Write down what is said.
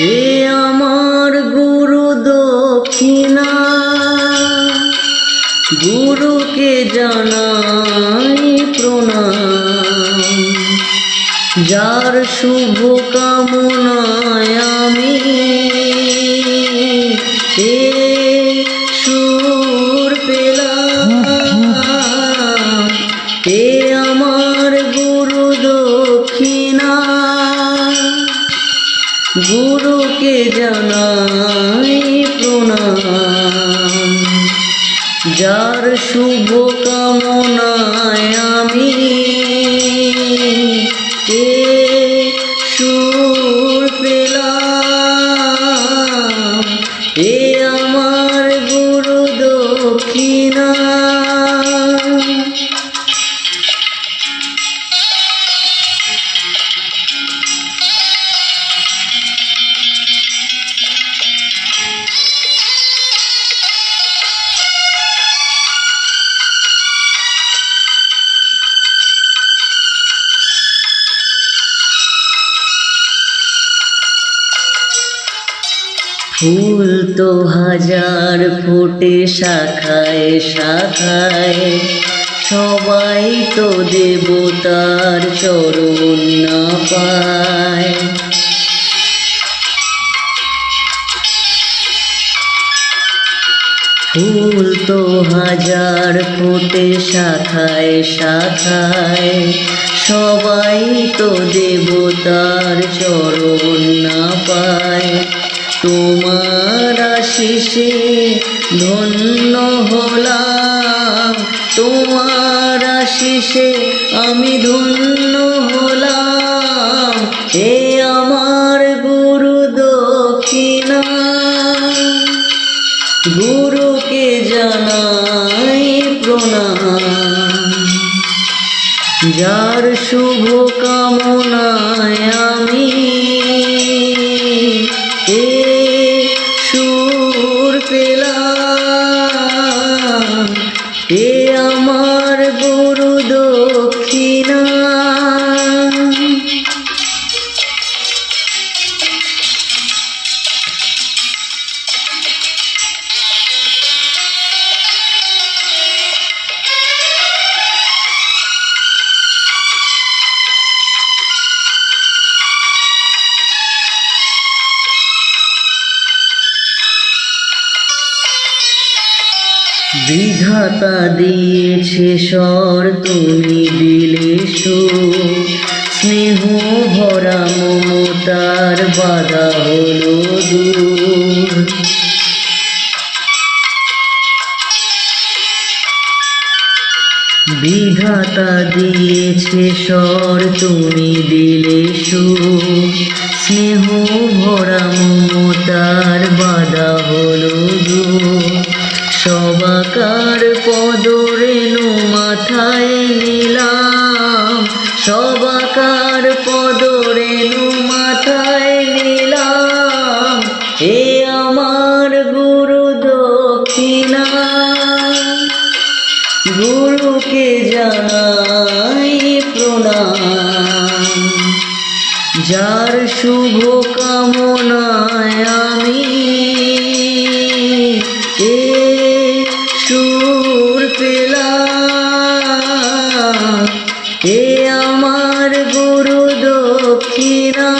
এ আমার গুরু দক্ষিণা, গুরুকে জানাই প্রণাম। যার শুভ কামনায় আমি এ সুর পেলাম। এ গুরুকে জানাই প্রণাম। যার শুভ কামনায় আমি এ সুর এ আমার গুরু দক্ষিণা। ফুল তো হাজার ফোটে শাখায় শাখায়। সবাই তো দেবতার চরণ না পায়। ফুল তো হাজার ফোটে শাখায় শাখায়। সবাই তো দেবতার চরণ না পায়। তোমার আশিসে ধন্য হলাম। তোমার আশিসে আমি ধন্য হলাম। এ আমার গুরু দক্ষিণা, গুরুকে জানাই প্রণাম। যার শুভ কামনায় আমি আমার বিধাতা দিয়েছে স্বর, তুমি দিলে স্নেহ ভরা মমতার বাধা হলো দূর। বিধাতা দিয়েছে স্বর, তুমি দিলে স্নেহ ভরা মমতার বাধা হলো সবাকার পদরেণু মাথায় নিলাম। সবাকার পদরেণু মাথায় নিলাম। এ আমার গুরু দক্ষিণা, গুরুকে জানাই প্রণাম। যার শুভ কামনা এ আমার গুরু দক্ষিণা।